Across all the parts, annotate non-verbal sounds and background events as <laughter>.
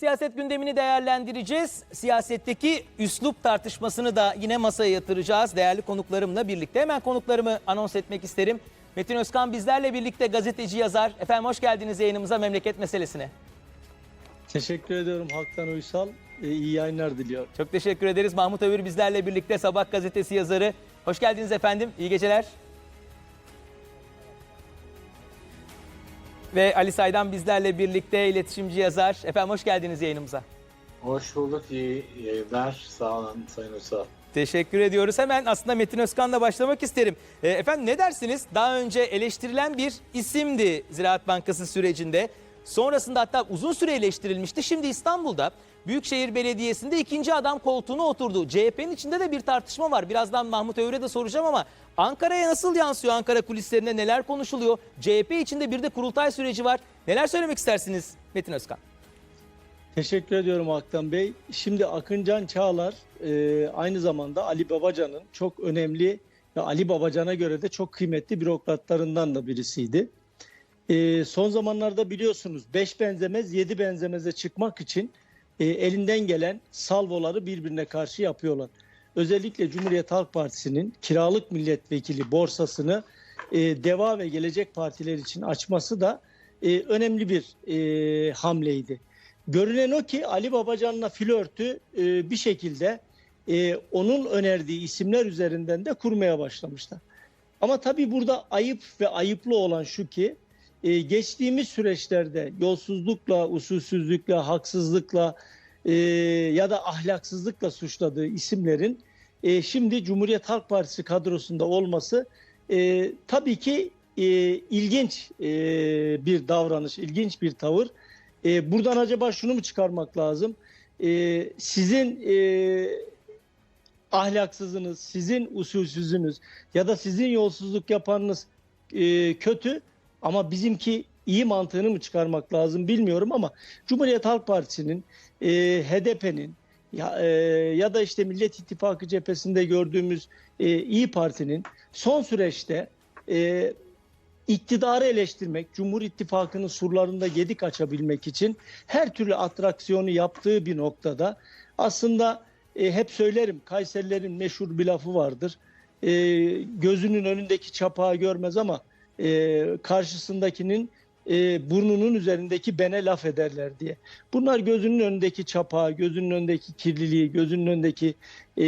Siyaset gündemini değerlendireceğiz. Siyasetteki üslup tartışmasını da yine masaya yatıracağız değerli konuklarımla birlikte. Hemen konuklarımı anons etmek isterim. Metin Özkan bizlerle birlikte gazeteci yazar. Efendim hoş geldiniz yayınımıza memleket meselesine. Teşekkür ediyorum Haktan Uysal. Ee, iyi yayınlar diliyorum. Çok teşekkür ederiz. Mahmut Övür bizlerle birlikte Sabah gazetesi yazarı. Hoş geldiniz efendim. İyi geceler. Ve Ali Saydan bizlerle birlikte iletişimci yazar. Efendim hoş geldiniz yayınımıza. Hoş bulduk. İyi yayınlar. Sağ olun Sayın Uysal. Teşekkür ediyoruz. Hemen aslında Metin Özkan'la başlamak isterim. E, efendim ne dersiniz? Daha önce eleştirilen bir isimdi Ziraat Bankası sürecinde. Sonrasında hatta uzun süre eleştirilmişti. Şimdi İstanbul'da Büyükşehir Belediyesi'nde ikinci adam koltuğuna oturdu. CHP'nin içinde de bir tartışma var. Birazdan Mahmut Övür'e de soracağım ama Ankara'ya nasıl yansıyor? Ankara kulislerinde neler konuşuluyor? CHP içinde bir de kurultay süreci var. Neler söylemek istersiniz Metin Özkan? Teşekkür ediyorum Haktan Bey. Şimdi Akıncan Çağlar e, aynı zamanda Ali Babacan'ın çok önemli ve Ali Babacan'a göre de çok kıymetli bürokratlarından da birisiydi. E, son zamanlarda biliyorsunuz 5 benzemez 7 benzemeze çıkmak için e, elinden gelen salvoları birbirine karşı yapıyorlar. Özellikle Cumhuriyet Halk Partisi'nin kiralık milletvekili borsasını e, Deva ve Gelecek Partiler için açması da e, önemli bir e, hamleydi. Görünen o ki Ali Babacan'la flörtü e, bir şekilde e, onun önerdiği isimler üzerinden de kurmaya başlamışlar. Ama tabii burada ayıp ve ayıplı olan şu ki e, geçtiğimiz süreçlerde yolsuzlukla, usulsüzlükle, haksızlıkla e, ya da ahlaksızlıkla suçladığı isimlerin e, şimdi Cumhuriyet Halk Partisi kadrosunda olması e, tabii ki e, ilginç e, bir davranış, ilginç bir tavır. E, buradan acaba şunu mu çıkarmak lazım? E, sizin e, ahlaksızınız, sizin usulsüzünüz ya da sizin yolsuzluk yapanınız e, kötü ama bizimki iyi mantığını mı çıkarmak lazım bilmiyorum ama Cumhuriyet Halk Partisi'nin, e, HDP'nin ya, e, ya da işte Millet İttifakı cephesinde gördüğümüz e, İyi Parti'nin son süreçte e, iktidarı eleştirmek, Cumhur İttifakı'nın surlarında gedik açabilmek için her türlü atraksiyonu yaptığı bir noktada aslında e, hep söylerim Kayserilerin meşhur bir lafı vardır. E, gözünün önündeki çapağı görmez ama e, karşısındakinin e, burnunun üzerindeki bene laf ederler diye. Bunlar gözünün önündeki çapağı, gözünün önündeki kirliliği, gözünün önündeki e,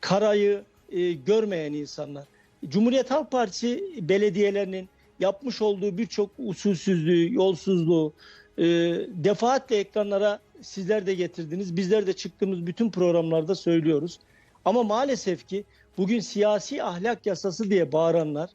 karayı e, görmeyen insanlar. Cumhuriyet Halk Partisi belediyelerinin yapmış olduğu birçok usulsüzlüğü, yolsuzluğu e, defaatle ekranlara sizler de getirdiniz. Bizler de çıktığımız bütün programlarda söylüyoruz. Ama maalesef ki bugün siyasi ahlak yasası diye bağıranlar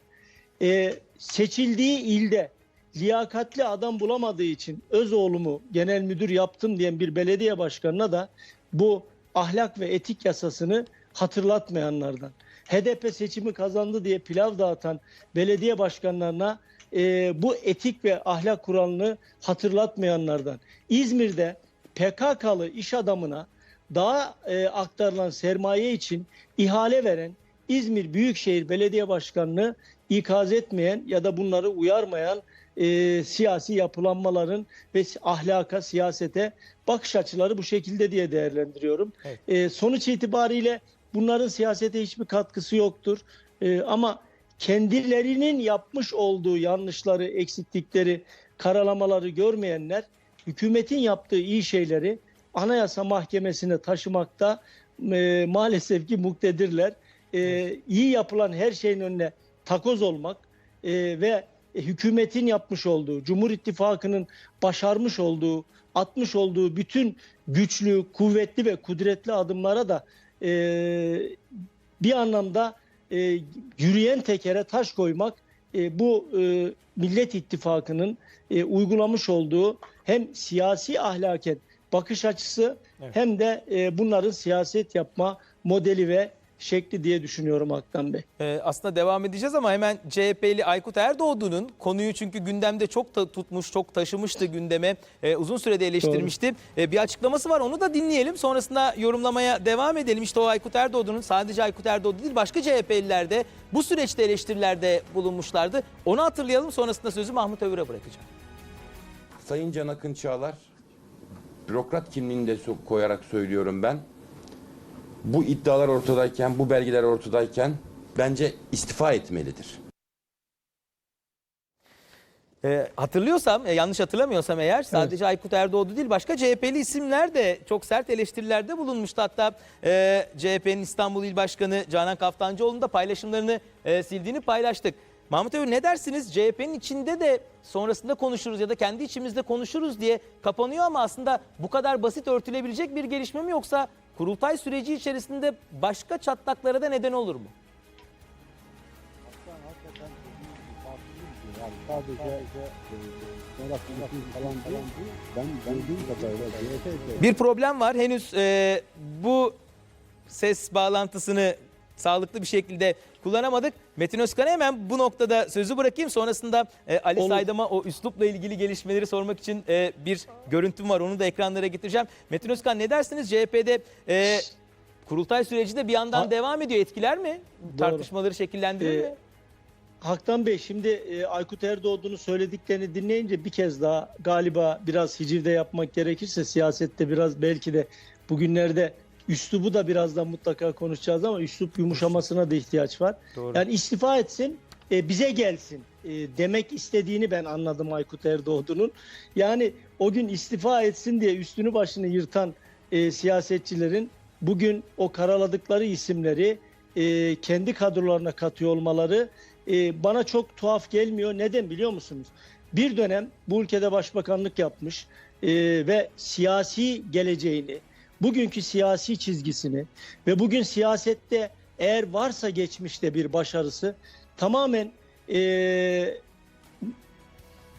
e, seçildiği ilde liyakatli adam bulamadığı için Özoğlu'mu genel müdür yaptım diyen bir belediye başkanına da bu ahlak ve etik yasasını hatırlatmayanlardan. HDP seçimi kazandı diye pilav dağıtan belediye başkanlarına e, bu etik ve ahlak kuralını hatırlatmayanlardan. İzmir'de PKK'lı iş adamına daha e, aktarılan sermaye için ihale veren İzmir Büyükşehir Belediye Başkanı'nı ikaz etmeyen ya da bunları uyarmayan e, siyasi yapılanmaların ve ahlaka, siyasete bakış açıları bu şekilde diye değerlendiriyorum. Evet. E, sonuç itibariyle bunların siyasete hiçbir katkısı yoktur. E, ama kendilerinin yapmış olduğu yanlışları, eksiklikleri, karalamaları görmeyenler hükümetin yaptığı iyi şeyleri Anayasa Mahkemesi'ne taşımakta e, maalesef ki muktedirler. E, iyi yapılan her şeyin önüne takoz olmak e, ve hükümetin yapmış olduğu, Cumhur İttifakı'nın başarmış olduğu, atmış olduğu bütün güçlü, kuvvetli ve kudretli adımlara da e, bir anlamda e, yürüyen tekere taş koymak e, bu e, Millet İttifakı'nın e, uygulamış olduğu hem siyasi ahlaken bakış açısı Evet. hem de e, bunların siyaset yapma modeli ve şekli diye düşünüyorum Haktan Bey. Ee, aslında devam edeceğiz ama hemen CHP'li Aykut Erdoğdu'nun konuyu çünkü gündemde çok ta- tutmuş, çok taşımıştı gündeme. Ee, uzun sürede eleştirmişti. Ee, bir açıklaması var onu da dinleyelim. Sonrasında yorumlamaya devam edelim. İşte o Aykut Erdoğdu'nun sadece Aykut Erdoğdu değil başka CHP'liler de bu süreçte eleştirilerde bulunmuşlardı. Onu hatırlayalım sonrasında sözü Mahmut Övür'e bırakacağım. Sayın Can Akın Çağlar bürokrat kimliğini de koyarak söylüyorum ben. Bu iddialar ortadayken, bu belgeler ortadayken bence istifa etmelidir. E, hatırlıyorsam, e, yanlış hatırlamıyorsam eğer sadece Aykut Erdoğdu değil başka CHP'li isimler de çok sert eleştirilerde bulunmuştu. Hatta e, CHP'nin İstanbul İl Başkanı Canan Kaftancıoğlu'nun da paylaşımlarını e, sildiğini paylaştık. Mahmut Öğür ne dersiniz? CHP'nin içinde de sonrasında konuşuruz ya da kendi içimizde konuşuruz diye kapanıyor ama aslında bu kadar basit örtülebilecek bir gelişme mi yoksa kurultay süreci içerisinde başka çatlaklara da neden olur mu? Yani sadece Bir problem var. Henüz e, bu ses bağlantısını sağlıklı bir şekilde kullanamadık. Metin Özkan'a hemen bu noktada sözü bırakayım. Sonrasında e, Ali Olur. Saydam'a o üslupla ilgili gelişmeleri sormak için e, bir görüntüm var. Onu da ekranlara getireceğim. Metin Özkan ne dersiniz? CHP'de e, kurultay süreci de bir yandan Ha- devam ediyor. Etkiler mi? Tartışmaları şekillendirir Ee, mi? Haktan Bey şimdi e, Aykut Erdoğdu'nun söylediklerini dinleyince bir kez daha galiba biraz hicivde yapmak gerekirse siyasette biraz belki de bugünlerde üslubu da birazdan mutlaka konuşacağız ama üslup yumuşamasına da ihtiyaç var. Doğru. Yani istifa etsin e, bize gelsin e, demek istediğini ben anladım Aykut Erdoğdu'nun. Yani o gün istifa etsin diye üstünü başını yırtan e, siyasetçilerin bugün o karaladıkları isimleri e, kendi kadrolarına katıyor olmaları e, bana çok tuhaf gelmiyor. Neden biliyor musunuz? Bir dönem bu ülkede başbakanlık yapmış e, ve siyasi geleceğini, bugünkü siyasi çizgisini ve bugün siyasette eğer varsa geçmişte bir başarısı tamamen e,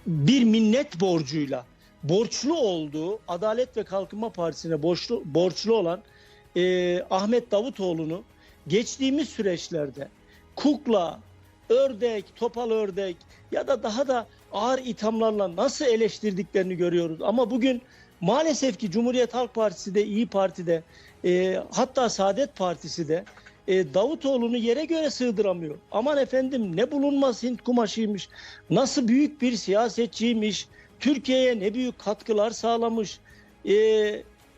bir minnet borcuyla borçlu olduğu Adalet ve Kalkınma Partisi'ne borçlu, borçlu olan e, Ahmet Davutoğlu'nu geçtiğimiz süreçlerde kukla, ördek, topal ördek ya da daha da ağır ithamlarla nasıl eleştirdiklerini görüyoruz. Ama bugün maalesef ki Cumhuriyet Halk Partisi de İyi Parti'de e, hatta Saadet Partisi de e, Davutoğlu'nu yere göre sığdıramıyor. Aman efendim ne bulunmaz Hint kumaşıymış, nasıl büyük bir siyasetçiymiş, Türkiye'ye ne büyük katkılar sağlamış. E,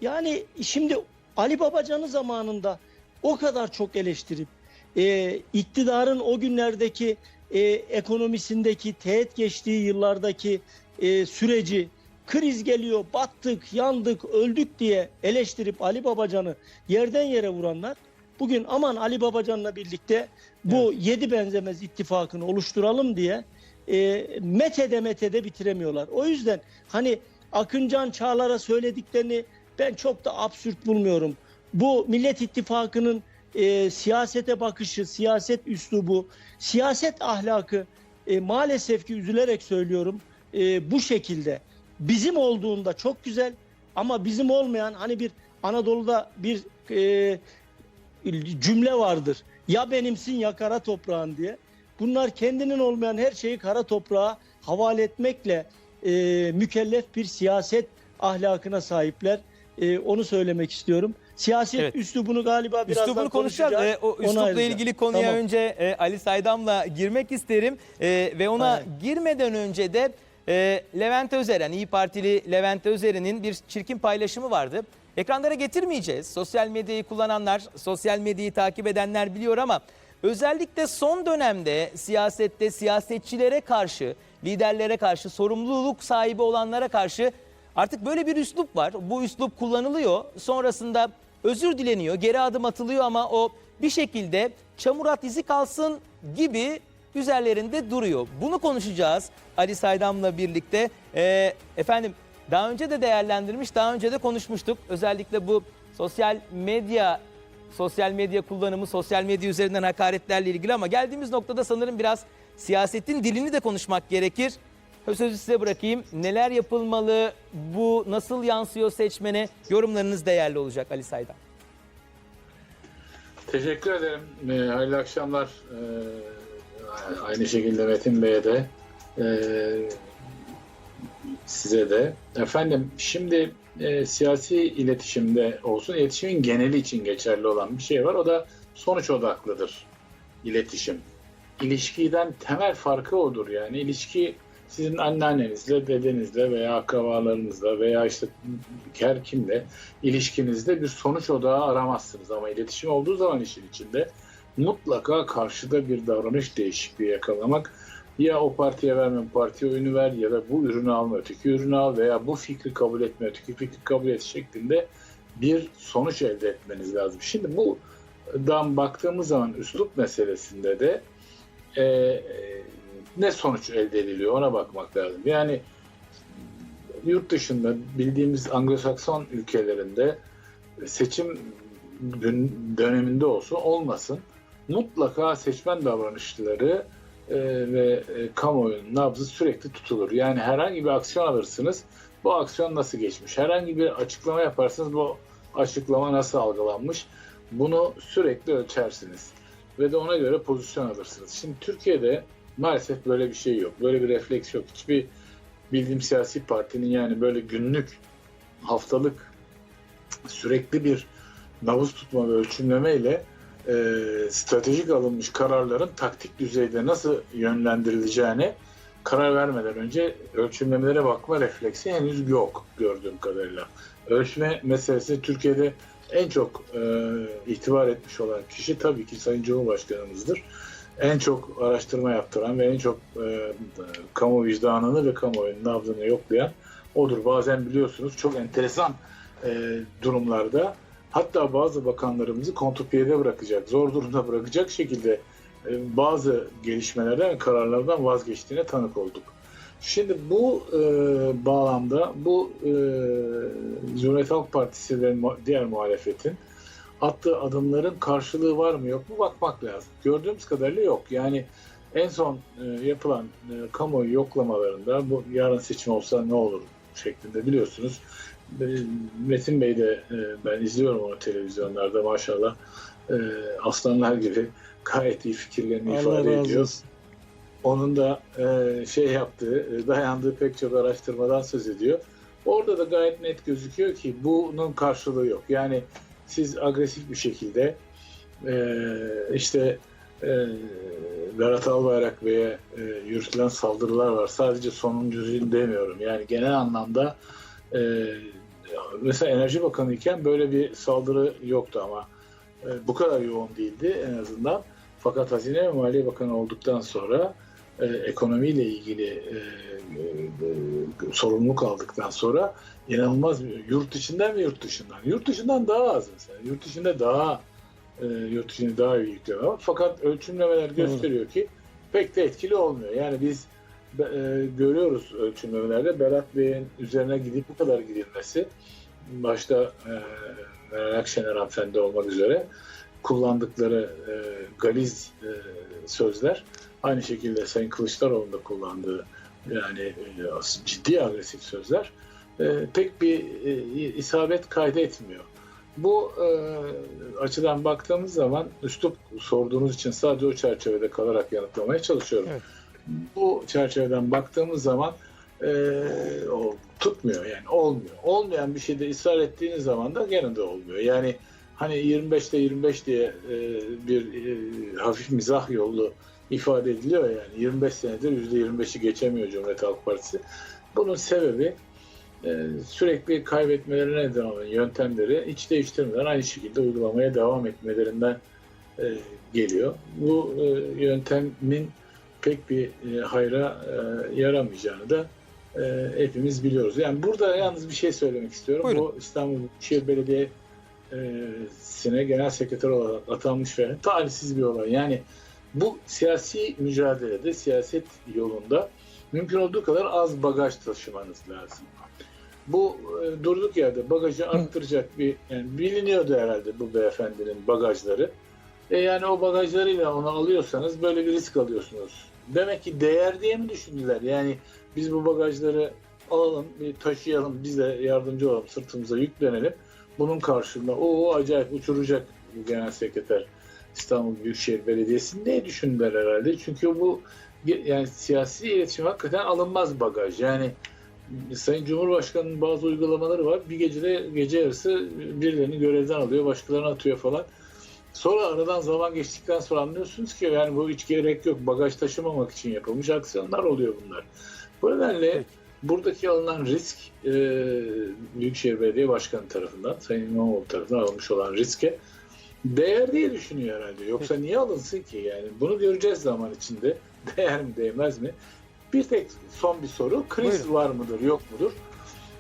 yani şimdi Ali Babacan'ı zamanında o kadar çok eleştirip e, iktidarın o günlerdeki e, ekonomisindeki teğet geçtiği yıllardaki e, süreci kriz geliyor, battık, yandık, öldük diye eleştirip Ali Babacan'ı yerden yere vuranlar bugün aman Ali Babacan'la birlikte bu yedi benzemez ittifakını oluşturalım diye e, metede metede bitiremiyorlar. O yüzden hani Akıncan Çağlar'a söylediklerini ben çok da absürt bulmuyorum. Bu Millet İttifakı'nın e, siyasete bakışı, siyaset üslubu, siyaset ahlakı e, maalesef ki üzülerek söylüyorum e, bu şekilde. Bizim olduğunda çok güzel ama bizim olmayan hani bir Anadolu'da bir e, cümle vardır. Ya benimsin ya kara toprağın diye. Bunlar kendinin olmayan her şeyi kara toprağa havale etmekle e, mükellef bir siyaset ahlakına sahipler. E, onu söylemek istiyorum. Siyaset Evet. üslubunu galiba birazdan Üslubunu konuşacağız. konuşacağız. Ee, o üslupla ayrıca. ilgili konuya Tamam. önce e, Ali Saydam'la girmek isterim. E, ve ona Aynen. girmeden önce de e, Levent Özeren, İyi Partili Levent Özer'in bir çirkin paylaşımı vardı. Ekranlara getirmeyeceğiz. Sosyal medyayı kullananlar, sosyal medyayı takip edenler biliyor ama özellikle son dönemde siyasette siyasetçilere karşı, liderlere karşı, sorumluluk sahibi olanlara karşı Artık böyle bir üslup var. Bu üslup kullanılıyor. Sonrasında özür dileniyor, geri adım atılıyor ama o bir şekilde çamur at izi kalsın gibi üzerlerinde duruyor. Bunu konuşacağız Ali Saydam'la birlikte. Ee, efendim daha önce de değerlendirmiş, daha önce de konuşmuştuk. Özellikle bu sosyal medya sosyal medya kullanımı, sosyal medya üzerinden hakaretlerle ilgili ama geldiğimiz noktada sanırım biraz siyasetin dilini de konuşmak gerekir. Sözü size bırakayım. Neler yapılmalı? Bu nasıl yansıyor seçmene? Yorumlarınız değerli olacak Ali Saydam. Teşekkür ederim. Ee, hayırlı akşamlar. Aynı şekilde Metin Bey'e de ee, size de. Efendim şimdi e, siyasi iletişimde olsun, iletişimin geneli için geçerli olan bir şey var. O da sonuç odaklıdır iletişim. İlişkiden temel farkı odur yani. İlişki sizin anneannenizle, dedenizle veya akrabalarınızla veya işte her kimle ilişkinizde bir sonuç odağı aramazsınız. Ama iletişim olduğu zaman işin içinde mutlaka karşıda bir davranış değişikliği yakalamak ya o partiye verme bu partiye oyunu ver ya da bu ürünü alma öteki ürünü al veya bu fikri kabul etme öteki fikri kabul et şeklinde bir sonuç elde etmeniz lazım. Şimdi bu dan baktığımız zaman üslup meselesinde de e, ne sonuç elde ediliyor ona bakmak lazım. Yani yurt dışında bildiğimiz Anglo-Sakson ülkelerinde seçim dön- döneminde olsun olmasın mutlaka seçmen davranışları e, ve e, kamuoyunun nabzı sürekli tutulur. Yani herhangi bir aksiyon alırsınız bu aksiyon nasıl geçmiş? Herhangi bir açıklama yaparsınız bu açıklama nasıl algılanmış? Bunu sürekli ölçersiniz ve de ona göre pozisyon alırsınız. Şimdi Türkiye'de maalesef böyle bir şey yok. Böyle bir refleks yok. Hiçbir bildiğim siyasi partinin yani böyle günlük, haftalık sürekli bir nabız tutma ve ölçümleme ile e, stratejik alınmış kararların taktik düzeyde nasıl yönlendirileceğine karar vermeden önce ölçümlemelere bakma refleksi henüz yok gördüğüm kadarıyla. Ölçme meselesi Türkiye'de en çok e, itibar etmiş olan kişi tabii ki Sayın Cumhurbaşkanımızdır. En çok araştırma yaptıran ve en çok e, kamu vicdanını ve kamuoyunun nabzını yoklayan odur. Bazen biliyorsunuz çok enteresan e, durumlarda hatta bazı bakanlarımızı kontrpiyede bırakacak, zor durumda bırakacak şekilde e, bazı gelişmelerden kararlardan vazgeçtiğine tanık olduk. Şimdi bu e, bağlamda bu e, Cumhuriyet Halk Partisi ve diğer muhalefetin attığı adımların karşılığı var mı yok mu bakmak lazım. Gördüğümüz kadarıyla yok. Yani en son e, yapılan e, kamuoyu yoklamalarında bu yarın seçim olsa ne olur şeklinde biliyorsunuz. Metin Bey de e, ben izliyorum onu televizyonlarda maşallah e, aslanlar gibi gayet iyi fikirlerini Allah ifade ediyor olsun. onun da e, şey yaptığı, dayandığı pek çok araştırmadan söz ediyor. Orada da gayet net gözüküyor ki bunun karşılığı yok. Yani siz agresif bir şekilde e, işte e, Berat Albayrak veya e, yürütülen saldırılar var. Sadece sonuncu demiyorum. Yani genel anlamda e, mesela Enerji Bakanı iken böyle bir saldırı yoktu ama e, bu kadar yoğun değildi en azından. Fakat Hazine ve Maliye Bakanı olduktan sonra e, ekonomiyle ilgili e, e, e, sorumluluk aldıktan sonra inanılmaz bir yurt içinden ve yurt dışından. Yurt dışından daha az mesela. Yurt içinde daha e, yurt içinde daha iyi yükleme var. Fakat ölçümlemeler gösteriyor ki pek de etkili olmuyor. Yani biz e, görüyoruz ölçümlemelerde Berat Bey'in üzerine gidip bu kadar gidilmesi başta e, Meral Akşener hanımefendi olmak üzere kullandıkları e, galiz e, sözler aynı şekilde Sayın Kılıçdaroğlu'nun da kullandığı yani e, ciddi agresif sözler e, pek bir e, isabet kaydetmiyor. Bu e, açıdan baktığımız zaman üslup sorduğunuz için sadece o çerçevede kalarak yanıtlamaya çalışıyorum. Evet. Bu çerçeveden baktığımız zaman e, o tutmuyor yani olmuyor. Olmayan bir şeyde ısrar ettiğiniz zaman da gene de olmuyor. Yani hani 25'te 25 diye e, bir e, hafif mizah yolu ifade ediliyor yani 25 senedir %25'i geçemiyor Cumhuriyet Halk Partisi. Bunun sebebi e, sürekli kaybetmelerine devam eden yöntemleri hiç değiştirmeden aynı şekilde uygulamaya devam etmelerinden e, geliyor. Bu e, yöntemin pek bir e, hayra e, yaramayacağını da e, hepimiz biliyoruz. Yani burada yalnız bir şey söylemek istiyorum. Buyurun. Bu İstanbul Büyükşehir Belediyesi'ne genel sekreter olarak atanmış ve talihsiz bir olay. Yani bu siyasi mücadelede, siyaset yolunda mümkün olduğu kadar az bagaj taşımanız lazım. Bu e, durduk yerde bagajı arttıracak bir, yani biliniyordu herhalde bu beyefendinin bagajları. E yani o bagajlarıyla onu alıyorsanız böyle bir risk alıyorsunuz. Demek ki değer diye mi düşündüler? Yani biz bu bagajları alalım, bir taşıyalım, biz de yardımcı olalım, sırtımıza yüklenelim. Bunun karşılığında o acayip uçuracak genel sekreter İstanbul Büyükşehir Belediyesi ne düşündüler herhalde? Çünkü bu yani siyasi iletişim hakikaten alınmaz bagaj. Yani Sayın Cumhurbaşkanı'nın bazı uygulamaları var. Bir gecede gece yarısı birilerini görevden alıyor, başkalarını atıyor falan. Sonra aradan zaman geçtikten sonra anlıyorsunuz ki yani bu hiç gerek yok. Bagaj taşımamak için yapılmış aksiyonlar oluyor bunlar. Bu nedenle buradaki alınan risk e, Büyükşehir Belediye Başkanı tarafından, Sayın İmamoğlu tarafından alınmış olan riske değer diye düşünüyor herhalde. Yoksa niye alınsın ki? Yani bunu göreceğiz zaman içinde. <laughs> Değer mi değmez mi? Bir tek son bir soru. Kriz Buyurun. var mıdır yok mudur?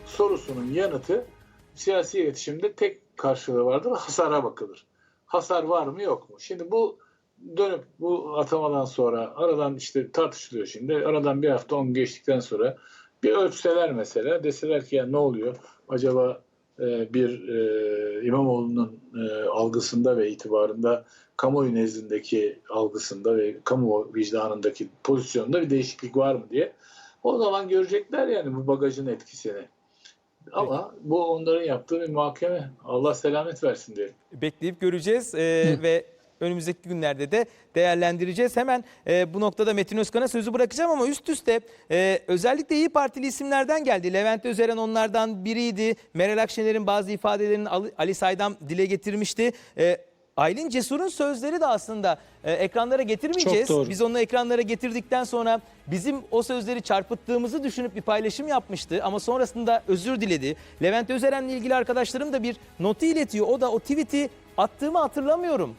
Sorusunun yanıtı siyasi iletişimde tek karşılığı vardır. Hasara bakılır. Hasar var mı yok mu? Şimdi bu dönüp bu atamadan sonra aradan işte tartışılıyor şimdi. Aradan bir hafta on geçtikten sonra bir ölçseler mesela deseler ki ya ne oluyor? Acaba e, bir e, İmamoğlu'nun e, algısında ve itibarında kamuoyu nezdindeki algısında ve kamu vicdanındaki pozisyonunda bir değişiklik var mı diye. O zaman görecekler yani bu bagajın etkisini. Ama bu onların yaptığı bir muhakeme. Allah selamet versin diyelim. bekleyip göreceğiz Ee, <laughs> ve önümüzdeki günlerde de değerlendireceğiz. Hemen e, bu noktada Metin Özkan'a sözü bırakacağım ama üst üste e, özellikle İyi Partili isimlerden geldi. Levent Özeren onlardan biriydi. Meral Akşener'in bazı ifadelerini Ali- Ali Saydam dile getirmişti. E, Aylin Cesur'un sözleri de aslında e, ekranlara getirmeyeceğiz. Çok doğru. Biz onu ekranlara getirdikten sonra bizim o sözleri çarpıttığımızı düşünüp bir paylaşım yapmıştı ama sonrasında özür diledi. Levent Özeren'le ilgili arkadaşlarım da bir notu iletiyor. O da o tweet'i attığımı hatırlamıyorum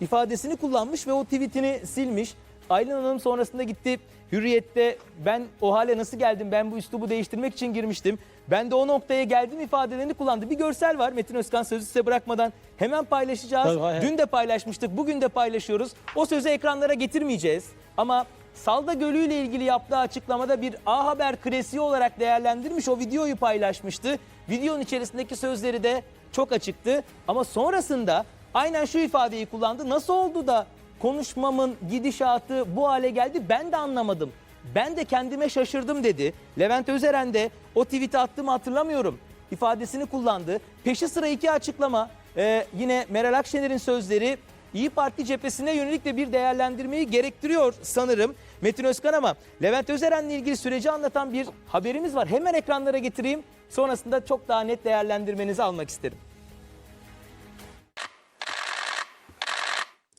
ifadesini kullanmış ve o tweetini silmiş. Aylin Hanım sonrasında gitti Hürriyet'te ben o hale nasıl geldim ben bu üslubu değiştirmek için girmiştim. Ben de o noktaya geldim ifadelerini kullandı. Bir görsel var Metin Özkan sözü size bırakmadan hemen paylaşacağız. Tabii. Dün de paylaşmıştık bugün de paylaşıyoruz. O sözü ekranlara getirmeyeceğiz ama Salda Gölü ile ilgili yaptığı açıklamada bir A Haber klasiği olarak değerlendirmiş o videoyu paylaşmıştı. Videonun içerisindeki sözleri de çok açıktı ama sonrasında aynen şu ifadeyi kullandı. Nasıl oldu da konuşmamın gidişatı bu hale geldi ben de anlamadım. Ben de kendime şaşırdım dedi. Levent Özeren de o tweet'i attığımı hatırlamıyorum ifadesini kullandı. Peşi sıra iki açıklama. Ee, yine Meral Akşener'in sözleri İyi Parti cephesine yönelik de bir değerlendirmeyi gerektiriyor sanırım. Metin Özkan ama Levent Özeren'le ilgili süreci anlatan bir haberimiz var. Hemen ekranlara getireyim. Sonrasında çok daha net değerlendirmenizi almak isterim.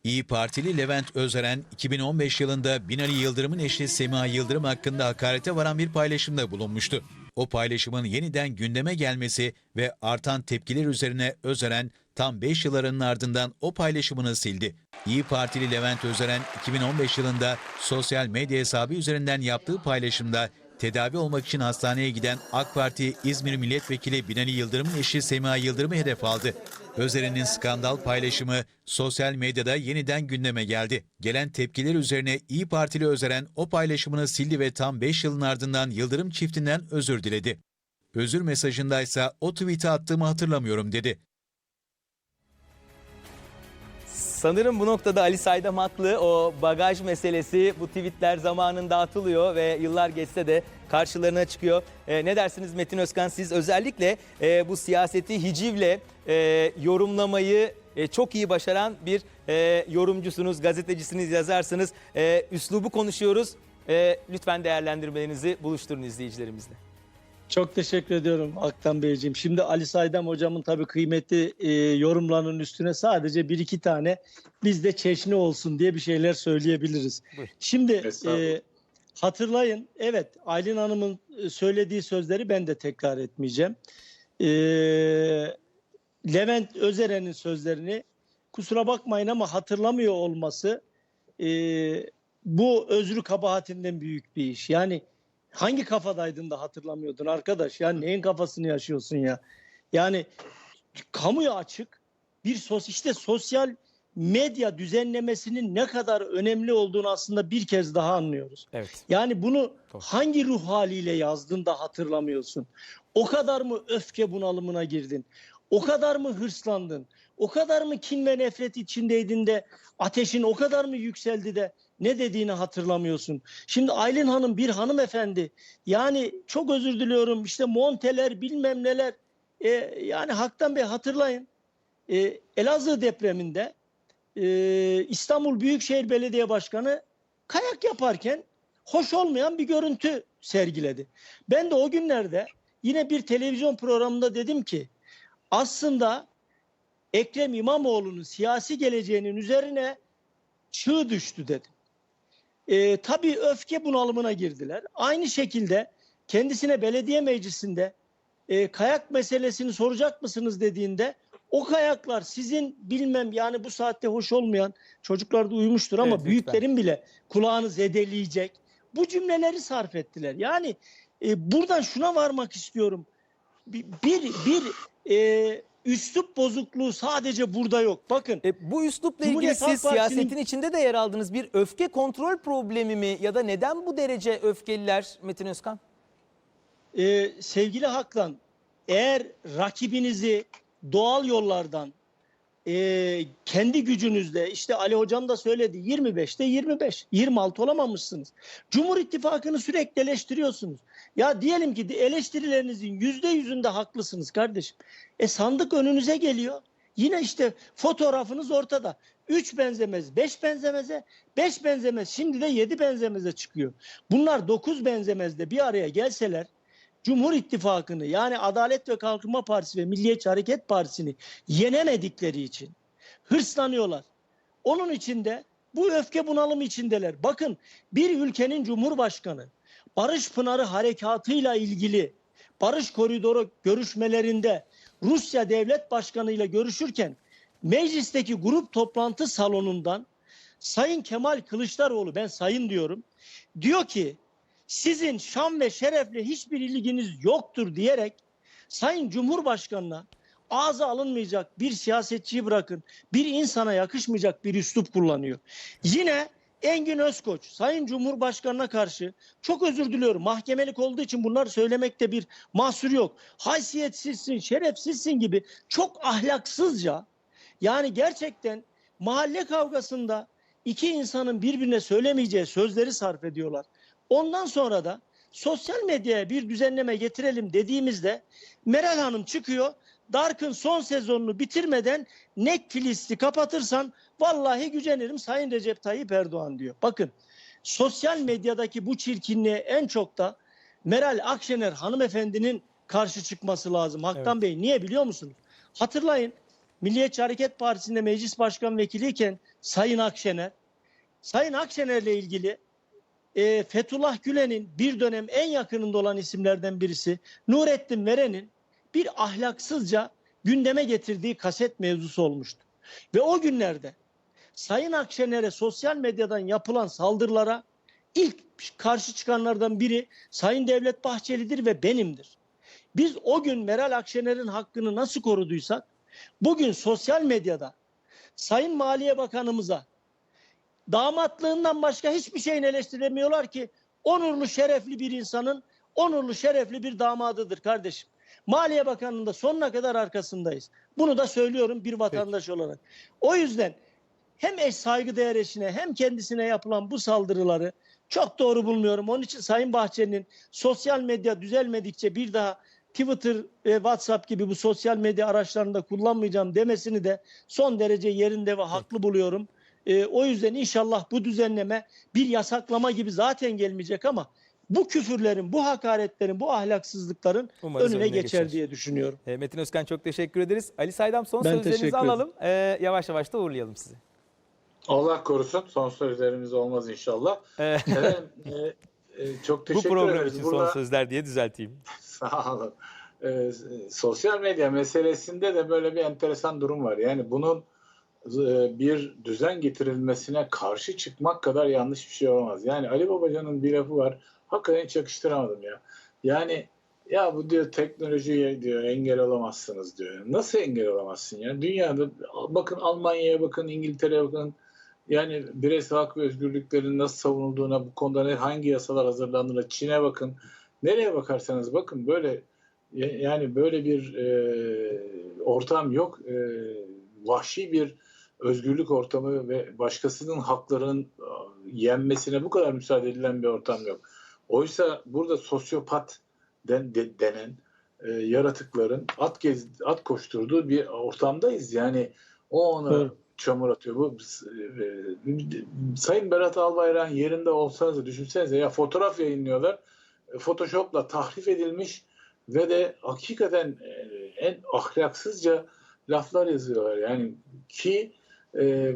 İyi Partili Levent Özeren 2015 yılında Binali Yıldırım'ın eşi Semiha Yıldırım hakkında hakarete varan bir paylaşımda bulunmuştu. O paylaşımın yeniden gündeme gelmesi ve artan tepkiler üzerine Özeren tam 5 yılların ardından o paylaşımını sildi. İyi Partili Levent Özeren 2015 yılında sosyal medya hesabı üzerinden yaptığı paylaşımda tedavi olmak için hastaneye giden AK Parti İzmir Milletvekili Binali Yıldırım'ın eşi Semiha Yıldırım'ı hedef aldı. Özeren'in skandal paylaşımı sosyal medyada yeniden gündeme geldi. Gelen tepkiler üzerine İyi Partili Özeren o paylaşımını sildi ve tam 5 yılın ardından Yıldırım çiftinden özür diledi. Özür mesajındaysa o tweet'i attığımı hatırlamıyorum dedi. Sanırım bu noktada Ali Saydam haklı. O bagaj meselesi bu tweetler zamanında atılıyor ve yıllar geçse de karşılarına çıkıyor. Ee, ne dersiniz Metin Özkan siz özellikle e, bu siyaseti hicivle e, yorumlamayı e, çok iyi başaran bir e, yorumcusunuz, gazetecisiniz, yazarsınız. E, üslubu konuşuyoruz. E, lütfen değerlendirmelerinizi buluşturun izleyicilerimizle. Çok teşekkür ediyorum Aktan Beyciğim. Şimdi Ali Saydam hocamın tabii kıymetli e, yorumlarının üstüne sadece bir iki tane bizde çeşni olsun diye bir şeyler söyleyebiliriz. Buyur. Şimdi e, hatırlayın evet Aylin Hanım'ın e, söylediği sözleri ben de tekrar etmeyeceğim. E, Levent Özeren'in sözlerini kusura bakmayın ama hatırlamıyor olması e, bu özrü kabahatinden büyük bir iş. Yani hangi kafadaydın da hatırlamıyordun arkadaş? Ya neyin kafasını yaşıyorsun ya? Yani kamuya açık bir sos işte sosyal medya düzenlemesinin ne kadar önemli olduğunu aslında bir kez daha anlıyoruz. Evet. Yani bunu Doğru. hangi ruh haliyle yazdın da hatırlamıyorsun? O kadar mı öfke bunalımına girdin? O kadar mı hırslandın? O kadar mı kin ve nefret içindeydin de ateşin o kadar mı yükseldi de ne dediğini hatırlamıyorsun? Şimdi Aylin Hanım bir hanımefendi. Yani çok özür diliyorum işte monteler bilmem neler. E, yani Haktan Bey hatırlayın. E, Elazığ depreminde e, İstanbul Büyükşehir Belediye Başkanı kayak yaparken hoş olmayan bir görüntü sergiledi. Ben de o günlerde yine bir televizyon programında dedim ki aslında Ekrem İmamoğlu'nun siyasi geleceğinin üzerine çığ düştü dedim. E, tabii öfke bunalımına girdiler. Aynı şekilde kendisine belediye meclisinde e, kayak meselesini soracak mısınız dediğinde o kayaklar sizin bilmem yani bu saatte hoş olmayan çocuklar da uyumuştur ama Evet, lütfen. büyüklerin bile kulağını zedeleyecek bu cümleleri sarf ettiler. Yani e, buradan şuna varmak istiyorum. Bir bir, bir e, üslup bozukluğu sadece burada yok. Bakın E, bu üslupla ilgili Cumhuriyet Halk siz Partisi'nin- siyasetin içinde de yer aldınız. Bir öfke kontrol problemi mi ya da neden bu derece öfkeliler Metin Özkan? e, sevgili Haklan eğer rakibinizi doğal yollardan e, kendi gücünüzle işte Ali Hocam da söyledi 25'te 25 26 olamamışsınız. Cumhur İttifakı'nı sürekli eleştiriyorsunuz. Ya diyelim ki de eleştirilerinizin yüzde yüzünde haklısınız kardeşim. E sandık önünüze geliyor. Yine işte fotoğrafınız ortada. 3 benzemez, 5 benzemeze, 5 benzemez. Şimdi de 7 benzemeze çıkıyor. Bunlar 9 benzemezde bir araya gelseler Cumhur İttifakı'nı yani Adalet ve Kalkınma Partisi ve Milliyetçi Hareket Partisi'ni yenemedikleri için hırslanıyorlar. Onun içinde bu öfke bunalımı içindeler. Bakın bir ülkenin Cumhurbaşkanı Barış Pınarı harekatıyla ilgili Barış Koridoru görüşmelerinde Rusya Devlet Başkanı ile görüşürken meclisteki grup toplantı salonundan Sayın Kemal Kılıçdaroğlu ben sayın diyorum diyor ki sizin şan ve şerefle hiçbir ilginiz yoktur diyerek Sayın Cumhurbaşkanı'na ağza alınmayacak bir siyasetçiyi bırakın bir insana yakışmayacak bir üslup kullanıyor. Yine Engin Özkoç Sayın Cumhurbaşkanı'na karşı çok özür diliyorum mahkemelik olduğu için bunlar söylemekte bir mahsur yok. Haysiyetsizsin, şerefsizsin gibi çok ahlaksızca yani gerçekten mahalle kavgasında iki insanın birbirine söylemeyeceği sözleri sarf ediyorlar. Ondan sonra da sosyal medyaya bir düzenleme getirelim dediğimizde Meral Hanım çıkıyor. Dark'ın son sezonunu bitirmeden Netflix'i kapatırsan vallahi gücenirim Sayın Recep Tayyip Erdoğan diyor. Bakın sosyal medyadaki bu çirkinliğe en çok da Meral Akşener hanımefendinin karşı çıkması lazım. Haktan Bey niye biliyor musunuz? Hatırlayın Milliyetçi Hareket Partisi'nde meclis başkan vekiliyken Sayın Akşener Sayın Akşener'le ilgili e, Fethullah Gülen'in bir dönem en yakınında olan isimlerden birisi Nurettin Veren'in bir ahlaksızca gündeme getirdiği kaset mevzusu olmuştu. Ve o günlerde Sayın Akşener'e sosyal medyadan yapılan saldırılara ilk karşı çıkanlardan biri Sayın Devlet Bahçeli'dir ve benimdir. Biz o gün Meral Akşener'in hakkını nasıl koruduysak bugün sosyal medyada Sayın Maliye Bakanımıza damatlığından başka hiçbir şeyini eleştiremiyorlar ki onurlu şerefli bir insanın onurlu şerefli bir damadıdır kardeşim. Maliye Bakanı'nın da sonuna kadar arkasındayız. Bunu da söylüyorum bir vatandaş olarak. O yüzden hem eş saygıdeğer eşine hem kendisine yapılan bu saldırıları çok doğru bulmuyorum. Onun için Sayın Bahçeli'nin sosyal medya düzelmedikçe bir daha Twitter ve WhatsApp gibi bu sosyal medya araçlarında kullanmayacağım demesini de son derece yerinde ve haklı buluyorum. Ee, o yüzden inşallah bu düzenleme bir yasaklama gibi zaten gelmeyecek ama bu küfürlerin, bu hakaretlerin, bu ahlaksızlıkların Umarız önüne, önüne geçer, geçer. diye düşünüyorum. E, Metin Özkan çok teşekkür ederiz. Ali Saydam son Ben sözlerinizi alalım. E, yavaş yavaş da uğurlayalım sizi. Allah korusun. Son sözlerimiz olmaz inşallah. E, Efendim, e, e, çok <laughs> bu teşekkür program ederiz. için Burada- son sözler diye düzelteyim. <laughs> Sağ olun. Ee, sosyal medya meselesinde de böyle bir enteresan durum var. Yani bunun e, bir düzen getirilmesine karşı çıkmak kadar yanlış bir şey olamaz. Yani Ali Babacan'ın bir lafı var. Hakikaten hiç yakıştıramadım ya. Yani ya bu diyor teknolojiye diyor engel olamazsınız diyor. Nasıl engel olamazsın ya? Dünyada bakın Almanya'ya bakın, İngiltere'ye bakın. Yani bireysel hak ve özgürlüklerin nasıl savunulduğuna, bu konuda ne, hangi yasalar hazırlandığına, Çin'e bakın. Nereye bakarsanız bakın böyle ya- yani böyle bir e, ortam yok. E, vahşi bir özgürlük ortamı ve başkasının haklarının e, yenmesine bu kadar müsaade edilen bir ortam yok. Oysa burada sosyopat den, de- denen e, yaratıkların at gez, at koşturduğu bir ortamdayız. Yani o ona Doğru. çamur atıyor. Bu e, Sayın Berat Albayrak'ın yerinde olsanız da düşünsenize ya fotoğraf yayınlıyorlar. E, Photoshop'la tahrif edilmiş ve de hakikaten e, en ahlaksızca laflar yazıyorlar. Yani ki e,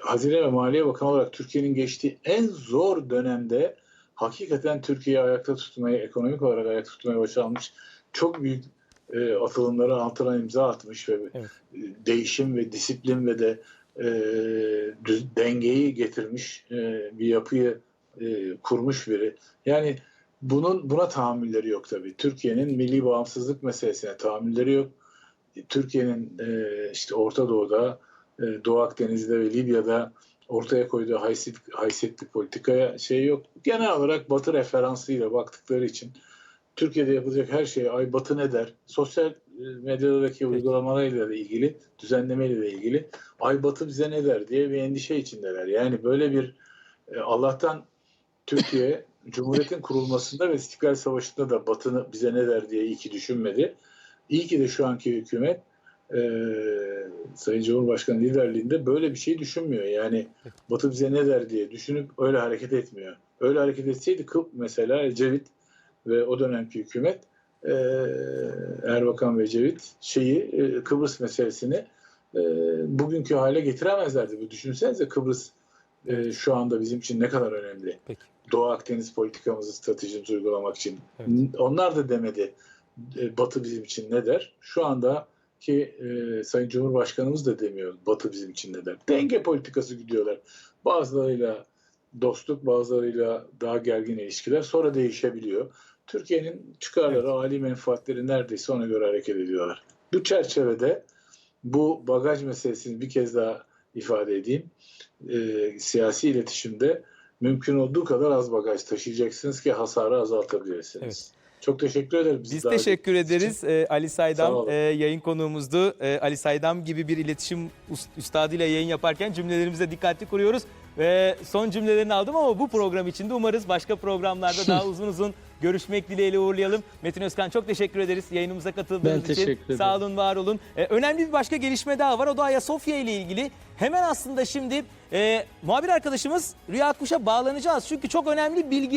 Hazine ve Maliye Bakanı olarak Türkiye'nin geçtiği en zor dönemde hakikaten Türkiye'yi ayakta tutmayı, ekonomik olarak ayakta tutmaya başarmış çok büyük e, atılımları altına imza atmış ve Evet. e, değişim ve disiplin ve de e, düz- dengeyi getirmiş e, bir yapıyı e, kurmuş biri. Yani bunun buna tahammülleri yok tabii. Türkiye'nin milli bağımsızlık meselesine tahammülleri yok. Türkiye'nin e, işte Orta Doğu'da, e, Doğu Akdeniz'de ve Libya'da ortaya koyduğu haysiyet, haysiyetli politikaya şey yok. Genel olarak Batı referansıyla baktıkları için Türkiye'de yapılacak her şey ay Batı ne der? Sosyal e, medyadaki uygulamalarıyla da ilgili, düzenlemeyle de ilgili ay Batı bize ne der diye bir endişe içindeler. Yani böyle bir e, Allah'tan Türkiye <laughs> Cumhuriyet'in kurulmasında ve İstiklal Savaşı'nda da Batı'nı bize ne der diye iyi ki düşünmedi. İyi ki de şu anki hükümet e, Sayın Cumhurbaşkanı liderliğinde böyle bir şey düşünmüyor. Yani Batı bize ne der diye düşünüp öyle hareket etmiyor. Öyle hareket etseydi Kıp mesela Ecevit ve o dönemki hükümet e, Erbakan ve Ecevit şeyi e, Kıbrıs meselesini e, bugünkü hale getiremezlerdi. Bu düşünsenize Kıbrıs e, şu anda bizim için ne kadar önemli. Peki. Doğu Akdeniz politikamızı, stratejimizi uygulamak için. Evet. Onlar da demedi Batı bizim için ne der. Şu anda ki e, Sayın Cumhurbaşkanımız da demiyor Batı bizim için ne der. Denge politikası gidiyorlar. Bazılarıyla dostluk, bazılarıyla daha gergin ilişkiler sonra değişebiliyor. Türkiye'nin çıkarları, âli menfaatleri neredeyse ona göre hareket ediyorlar. Bu çerçevede bu bagaj meselesini bir kez daha ifade edeyim. E, siyasi iletişimde mümkün olduğu kadar az bagaj taşıyacaksınız ki hasarı azaltabilirsiniz. Evet. Çok teşekkür ederim. Biz teşekkür ederiz. Ee, Ali Saydam e, yayın konuğumuzdu. Ee, Ali Saydam gibi bir iletişim üstadıyla yayın yaparken cümlelerimize dikkatli kuruyoruz. Ve son cümlelerini aldım ama bu program için de umarız başka programlarda daha <laughs> uzun uzun görüşmek dileğiyle uğurlayalım. Metin Özkan çok teşekkür ederiz yayınımıza katıldığınız Ben için. Sağ olun, var olun. Ee, önemli bir başka gelişme daha var. O da Ayasofya ile ilgili. Hemen aslında şimdi e, muhabir arkadaşımız Rüya Kuş'a bağlanacağız. Çünkü çok önemli bilgi